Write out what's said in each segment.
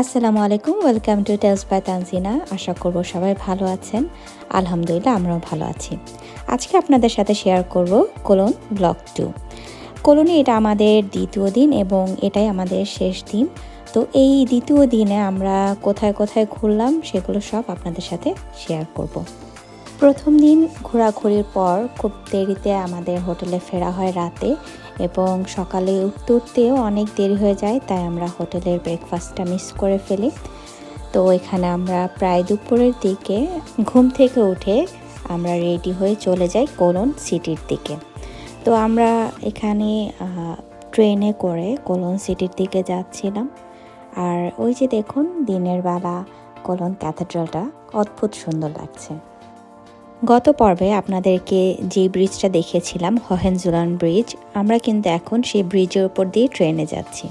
আসসালামু আলাইকুম, welcome to tales by Tanzina. আশা করব সবাই ভালো আছেন। আলহামদুলিল্লাহ, আমরাও ভালো আছি। আজকে আপনাদের সাথে শেয়ার করব কোলন ব্লক টু। কোলনে এটা আমাদের দ্বিতীয় দিন এবং এটাই আমাদের শেষ দিন। তো এই দ্বিতীয় দিনে আমরা কোথায় কোথায় ঘুরলাম, সেগুলো সব আপনাদের সাথে শেয়ার করব। প্রথম দিন ঘোরাঘুরির পর খুব দেরিতে আমাদের হোটেলে ফেরা হয় রাতে এবং সকালে উঠতে উঠতেও অনেক দেরি হয়ে যায়, তাই আমরা হোটেলের ব্রেকফাস্টটা মিস করে ফেলি। তো এখানে আমরা প্রায় দুপুরের দিকে ঘুম থেকে উঠে আমরা রেডি হয়ে চলে যাই কোলন সিটির দিকে। তো আমরা এখানে ট্রেনে করে কোলন সিটির দিকে যাচ্ছিলাম। আর ওই যে দেখুন, দিনের বেলা কোলন ক্যাথেড্রালটা অদ্ভুত সুন্দর লাগছে। গত পর্বে আপনাদেরকে যে ব্রিজটা দেখেছিলাম হহেনজুলান ব্রিজ আমরা কিন্তু এখন সেই ব্রিজের উপর দিয়ে ট্রেনে যাচ্ছি।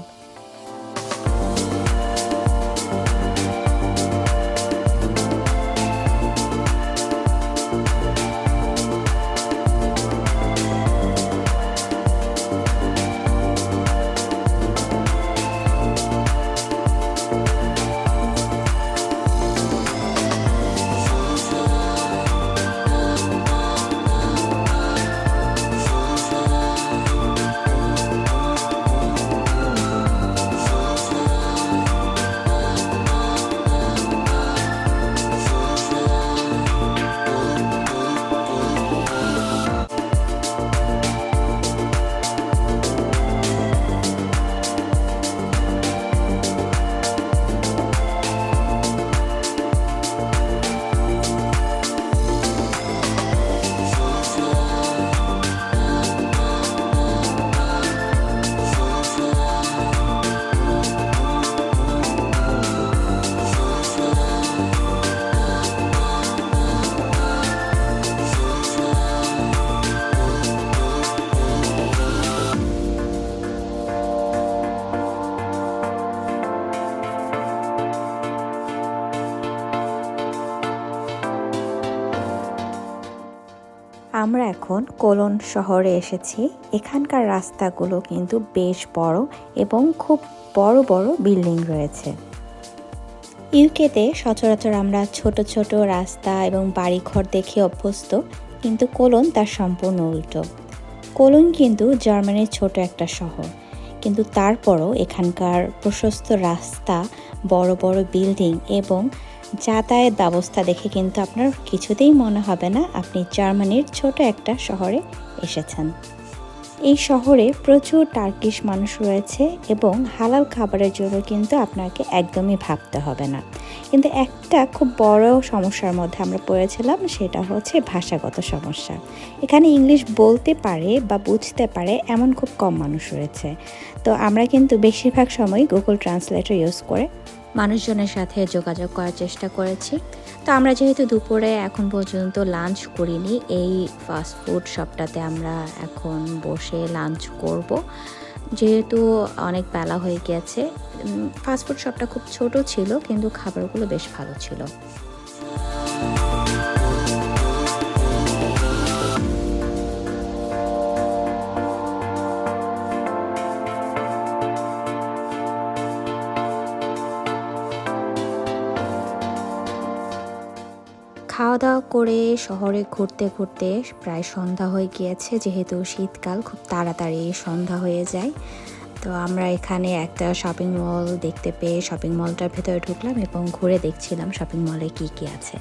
আমরা এখন কোলন শহরে এসেছি। এখানকার রাস্তাগুলো কিন্তু বেশ বড় এবং খুব বড় বড় বিল্ডিং রয়েছে। ইউকেতে সচরাচর আমরা ছোট ছোট রাস্তা এবং বাড়িঘর দেখে অভ্যস্ত, কিন্তু কোলন তার সম্পূর্ণ উল্টো। কোলন কিন্তু জার্মানির ছোট একটা শহর। কিন্তু তারপরও এখানকার প্রশস্ত রাস্তা, বড় বড় বিল্ডিং এবং যাতায়াত ব্যবস্থা দেখে কিন্তু আপনার কিছুতেই মনে হবে না আপনি জার্মানির ছোট একটা শহরে এসেছেন। এই শহরে প্রচুর টার্কিশ মানুষ রয়েছে এবং হালাল খাবারের জন্য কিন্তু আপনাকে একদমই ভাবতে হবে না। কিন্তু একটা খুব বড় সমস্যার মধ্যে আমরা পড়েছিলাম, সেটা হচ্ছে ভাষাগত সমস্যা। এখানে ইংলিশ বলতে পারে বা বুঝতে পারে এমন খুব কম মানুষ রয়েছে। তো আমরা কিন্তু বেশিরভাগ সময় গুগল ট্রান্সলেটর ইউজ করে মানুষজনের সাথে যোগাযোগ করার চেষ্টা করেছি। তো আমরা যেহেতু দুপুরে এখন পর্যন্ত লাঞ্চ করিনি, এই ফাস্ট ফুড শপটাতে আমরা এখন বসে লাঞ্চ করব। যেহেতু অনেক বেলা হয়ে গেছে ফাস্টফুড শপটা খুব ছোট ছিল, কিন্তু খাবারগুলো বেশ ভালো ছিল। খাওয়া দাওয়া করে শহরে ঘুরতে ঘুরতে প্রায় সন্ধ্যা হয়ে গিয়েছে, যেহেতু শীতকাল খুব তাড়াতাড়ি সন্ধ্যা হয়ে যায়। তো আমরা এখানে একটা শপিং মল দেখতে পেয়ে শপিং মলটার ভেতরে ঢুকলাম এবং ঘুরে দেখছিলাম শপিং মলে কি কি আছে।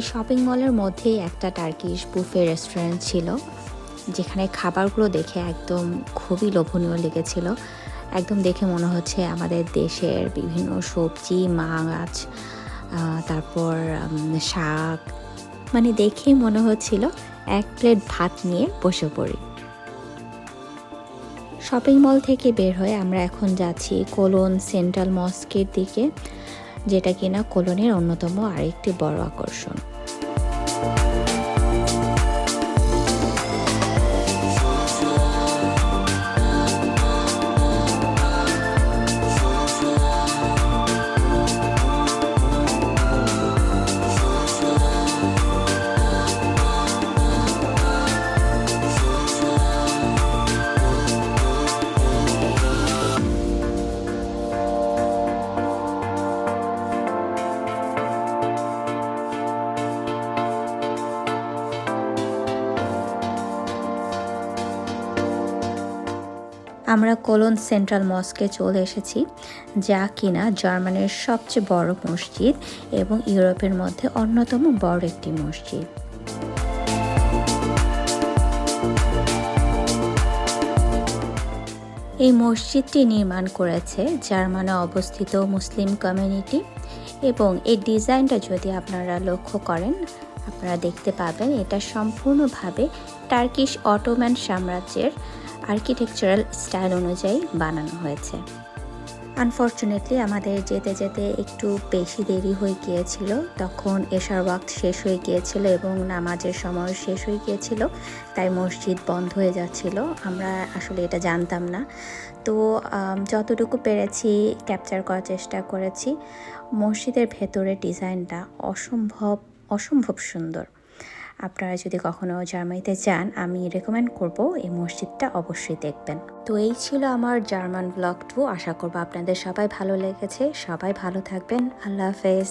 এই শপিং মলের মধ্যেই একটা টার্কিশ বুফে রেস্টুরেন্ট ছিল, যেখানে খাবারগুলো দেখে একদম খুবই লোভনীয় লেগেছিল। একদম দেখে মনে হচ্ছে আমাদের দেশের বিভিন্ন সবজি, মাছ তারপর শাক মানে দেখেই মনে হচ্ছিল এক প্লেট ভাত নিয়ে বসে পড়ি। শপিং মল থেকে বের হয়ে আমরা এখন যাচ্ছি কোলন সেন্ট্রাল মস্কের দিকে। যেটা কিনা কোলনের অন্যতম আরেকটি বড় আকর্ষণ। আমরা কোলন সেন্ট্রাল মস্কে চলে এসেছি, যা কিনা জার্মানির সবচেয়ে বড় মসজিদ এবং ইউরোপের মধ্যে অন্যতম বড় একটি মসজিদ। এই মসজিদটি নির্মাণ করেছে জার্মানে অবস্থিত মুসলিম কমিউনিটি এবং এই ডিজাইনটা যদি আপনারা লক্ষ্য করেন, আপনারা দেখতে পাবেন এটা সম্পূর্ণভাবে টার্কিশ অটোম্যান সাম্রাজ্যের আর্কিটেকচারাল স্টাইল অনুযায়ী বানানো হয়েছে। আনফর্চুনেটলি আমাদের যেতে যেতে একটু বেশি দেরি হয়ে গিয়েছিল। তখন এশার ওয়াক্ত শেষ হয়ে গিয়েছিল এবং নামাজের সময় শেষ হয়ে গিয়েছিল, তাই মসজিদ বন্ধ হয়ে যাচ্ছিল। আমরা আসলে এটা জানতাম না। তো যতটুকু পেরেছি ক্যাপচার করার চেষ্টা করেছি। মসজিদের ভেতরের ডিজাইনটা অসম্ভব অসম্ভব সুন্দর। আপনারা যদি কখনো জার্মানিতে যান, আমি রেকমেন্ড করব এই মসজিদটা অবশ্যই দেখবেন। তো এই ছিল আমার জার্মান ব্লগ টু আশা করব আপনাদের সবাই ভালো লেগেছে। সবাই ভালো থাকবেন। আল্লাহ হাফেজ।